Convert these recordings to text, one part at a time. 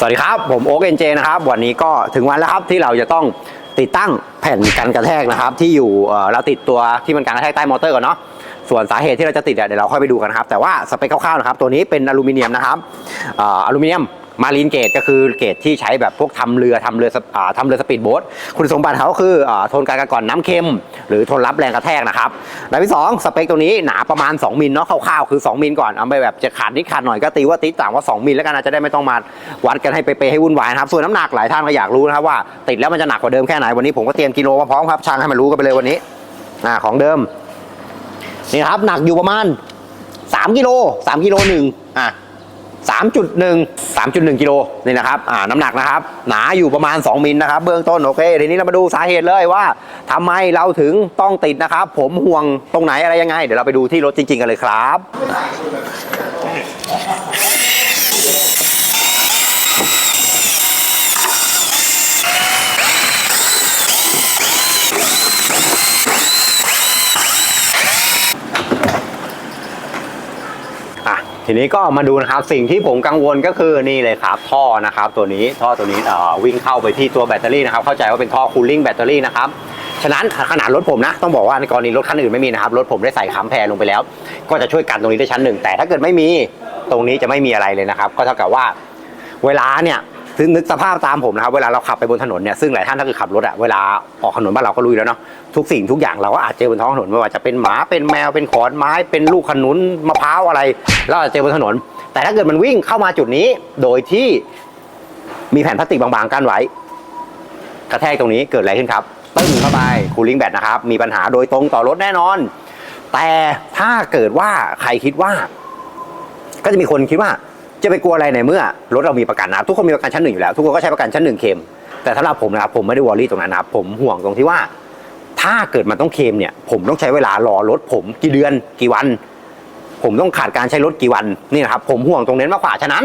สวัสดีครับ ผมโอ๊กเอ็นเจนะครับ วันนี้ก็ถึงวันแล้วครับที่เราจะต้องติดตั้งแผ่นกันกระแทกนะครับ ที่อยู่เราติดตัวที่มันกันกระแทกใต้มอเตอร์ก่อนเนาะส่วนสาเหตุที่เราจะติดเดี๋ยวเราค่อยไปดูกันครับ แต่ว่าสเปคคร่าวๆนะครับ ตัวนี้เป็นอลูมิเนียมนะครับอลูมิเนียม มารีนเกตก็คือเกตที่ใช้แบบพวกทำเรือทำเรือสอ่าทำเรือสปีดโบ๊ทคุณสมบัติเขาคืออทนการกัดกร่อนน้ำเค็ม หรือทนรับแรงกระแทกนะครับและที่สองสเปคตัวนี้หนาประมาณ 2มิลเนาะคร่าวๆคือ 2มิลก่อนเอาไปแบบจะขาดนิดขาดหน่อยก็ตีว่าติดต่างว่า 2มิลแล้วกันนะจะได้ไม่ต้องมาวัดกันให้เป๊ะๆให้วุ่นวายนะครับส่วนน้ำหนักหลายท่านก็อยากรู้นะครับว่าติดแล้วมันจะหนักกว่าเดิมแค่ไหนวันนี้ผมก็เตรียมกิโลมาพร้อมครับช่างให้มันรู้กันไปเลยวันนี้อ่าของเดิมนี่ครับหนักอยู่ประมาณ3กิโล3กิโลหนึ่งอะ 3.1 3.1กิโลนี่นะครับอ่าน้ำหนักนะครับ หนาอยู่ประมาณ 2 มิลนะครับ เบื้องต้นโอเคทีนี้เรามาดูสาเหตุเลยว่าทำไมเราถึงต้องติดนะครับ ผมห่วงตรงไหนอะไรยังไง เดี๋ยวเราไปดูที่รถจริง ๆ กันเลยครับ ทีนี้ก็มาดูนะครับสิ่งที่ผมกังวลก็คือนี่เลยครับท่อนะครับตัวนี้ท่อตัวนี้เอ่อวิ่งเข้าไปที่ตัวแบตเตอรี่นะครับเข้าใจว่าเป็นท่อคูลิ่งแบตเตอรี่นะครับฉะนั้นขนาดรถผมนะต้องบอกว่าในกรณีรถคันอื่นไม่มีนะครับรถผมได้ใส่ค้ำแพรลงไปแล้ว ก็จะช่วยกันตรงนี้ได้ชั้นหนึ่งแต่ถ้าเกิดไม่มีตรงนี้จะไม่มีอะไรเลยนะครับ ก็เท่ากับว่าเวลาเนี่ย ถึงนึกสภาพตามผมนะครับเวลาเราขับไปบนถนนเนี่ยซึ่งหลายท่านถ้าเกิดขับรถอะเวลาออกถนนบ้านเราก็รู้อยู่แล้วเนาะทุกสิ่งทุกอย่างเราก็อาจเจอบนท้องถนนไม่ว่าจะเป็นหมาเป็นแมวเป็นขอนไม้เป็นลูกขนุนมะพร้าวอะไรเราอาจจะเจอบนถนน แต่ถ้าเกิดมันวิ่งเข้ามาจุดนี้ โดยที่มีแผ่นพลาสติกบางๆกั้นไว้ กระแทกตรงนี้เกิดอะไรขึ้นครับตึ้งเข้าไปคูลิ่งแบตนะครับมีปัญหาโดยตรงต่อรถแน่นอน แต่ถ้าเกิดว่าใครคิดว่า ก็จะมีคนคิดว่า จะไปกลัวอะไรในเมื่อรถเรามีประกันนะครับทุกคนมีประกันชั้นหนึ่งอยู่แล้ว ทุกคนก็ใช้ประกันชั้นหนึ่งเคมแต่สำหรับผมนะครับผมไม่ได้วอรี่ตรงนั้นนะครับผมห่วงตรงที่ว่า ถ้าเกิดมันต้องเคมเนี่ย ผมต้องใช้เวลารอรถผมกี่เดือนกี่วัน ผมต้องขาดการใช้รถกี่วันนี่นะครับผมห่วงตรงนี้มากกว่าฉะนั้น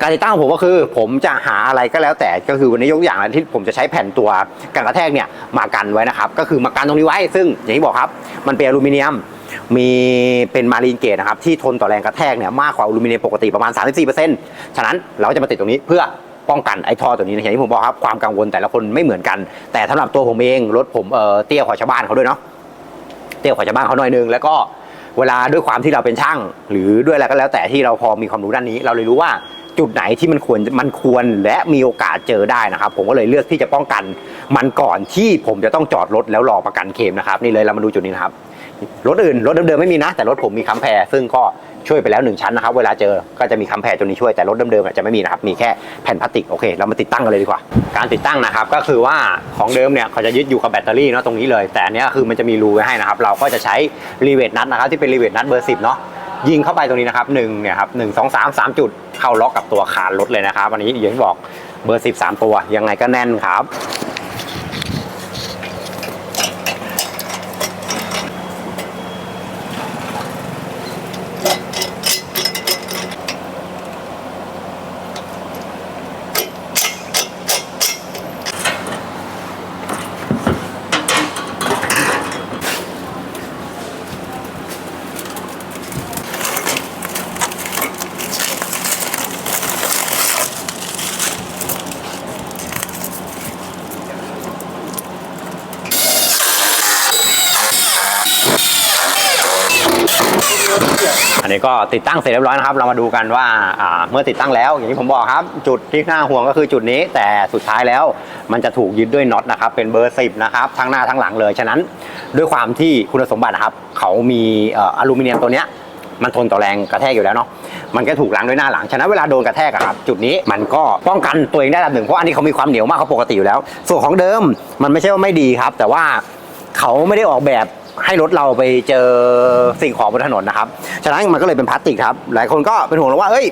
การติดตั้งของผมก็คือ ผมจะหาอะไรก็แล้วแต่ก็คือวันนี้ยกอย่างที่ผมจะใช้แผ่นตัวกันกระแทกเนี่ยมากันไว้นะครับก็คือมากันตรงนี้ไว้ซึ่งอย่างที่บอกครับ มันเป็นอลูมิเนียม มีเป็นมารีนเกตนะครับที่ทนต่อแรงกระแทกเนี่ยมากกว่าอลูมิเนียมปกติประมาณ 34%ฉะนั้นเราก็จะมาติดตรงนี้เพื่อป้องกันไอ้ท่อตัวนี้นะอย่างที่ผมบอกครับความกังวลแต่ละคนไม่เหมือนกัน แต่สำหรับตัวผมเองรถผมเออเตี้ยกว่าชาวบ้านเขาด้วยเนาะเตี้ยกว่าชาวบ้านเขาหน่อยนึงแล้วก็เวลาด้วยความที่เราเป็นช่าง หรือด้วยอะไรก็แล้วแต่ที่เราพอมีความรู้ด้านนี้ เราเลยรู้ว่าจุดไหนที่มันควรมันควรและมีโอกาสเจอได้นะครับ ผมก็เลยเลือกที่จะป้องกันมันก่อนที่ผมจะต้องจอดรถแล้วรอประกันเคมนะครับนี่เลยเรามาดูจุดนี้นะครับ รถอื่นรถเดิมๆไม่มีนะ แต่รถผมมีค้ำแพรซึ่งก็ช่วยไปแล้วหนึ่งชั้นนะครับ เวลาเจอก็จะมีค้ำแพรตัวนี้ช่วยแต่รถเดิมๆจะไม่มีนะครับ มีแค่แผ่นพลาสติกโอเคเรามาติดตั้งกันเลยดีกว่า การติดตั้งนะครับ ก็คือว่าของเดิมเนี่ยเขาจะยึดอยู่กับแบตเตอรี่เนาะตรงนี้เลย แต่อันนี้คือมันจะมีรูไว้ให้นะครับ เราก็จะใช้รีเวทนัทนะครับ ที่เป็นรีเวทนัทเบอร์สิบเนาะยิงเข้าไปตรงนี้นะครับหนึ่งเนี่ยครับหนึ่งสองสามสามจุดเข้าล็อกกับตัวขานรถเลยนะครับอันนี้อย่างที่บอกเบอร์สิบสามตัวยังไงก็แน่นครับ อันนี้ก็ติดตั้งเสร็จเรียบร้อยนะครับ เรามาดูกันว่าเมื่อติดตั้งแล้ว อย่างที่ผมบอกครับ จุดที่น่าห่วงก็คือจุดนี้ แต่สุดท้ายแล้ว มันจะถูกยึดด้วยน็อตนะครับ เป็นเบอร์ 10 นะครับ ทั้งหน้าทั้งหลังเลย ฉะนั้น ด้วยความที่คุณสมบัตินะครับ เขามีอลูมิเนียมตัวเนี้ยมันทนต่อแรงกระแทกอยู่แล้วเนาะ มันก็ถูกล้างด้วยหน้าหลัง ฉะนั้นเวลาโดนกระแทกครับ จุดนี้มันก็ป้องกันตัวเองได้ระดับหนึ่ง เพราะอันนี้เขามีความเหนียวมากเขาปกติอยู่แล้ว ส่วนของเดิมมันไม่ใช่ว่าไม่ดีครับ แต่ว่าเขาไม่ได้ออกแบบ ให้รถเราไปเจอสิ่งของบนถนนนะครับ ฉะนั้นมันก็เลยเป็นพลาสติกครับ หลายคนก็เป็นห่วงแล้วว่าเอ้ย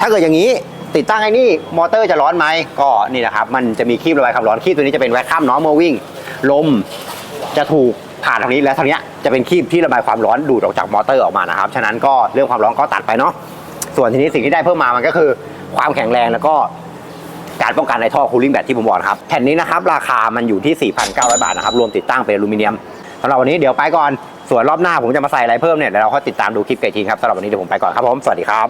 ถ้าเกิดอย่างนี้ติดตั้งไอ้นี่มอเตอร์จะร้อนไหมก็นี่นะครับ มันจะมีครีบระบายความร้อนครีบตัวนี้จะเป็นแวคคัมเนาะเมื่อวิ่ง ลมจะถูกผ่านทางนี้และทางเนี้ยจะเป็นครีบที่ระบายความร้อนดูดออกจากมอเตอร์ออกมานะครับ ฉะนั้นก็เรื่องความร้อนก็ตัดไปเนาะส่วนทีนี้สิ่งที่ได้เพิ่มมามันก็คือความแข็งแรงแล้วก็การป้องกันในท่อคูลิ่งแบตที่ผมบอกครับแผ่นนี้นะครับราคามันอยู่ที่ 4,900 บาทนะครับรวมติดตั้งเป็นอลูมิเนียมำหรับวันนี้เดี๋ยวไปก่อนส่วนรอบหน้าผมจะมาใส่อะไรเพิ่มเนี่ยเดี๋ยวเราค่อยติดตามดูคลิปไกทีครับสำหรับวันนี้เดี๋ยวผมไปก่อนครับผมสวัสดีครับ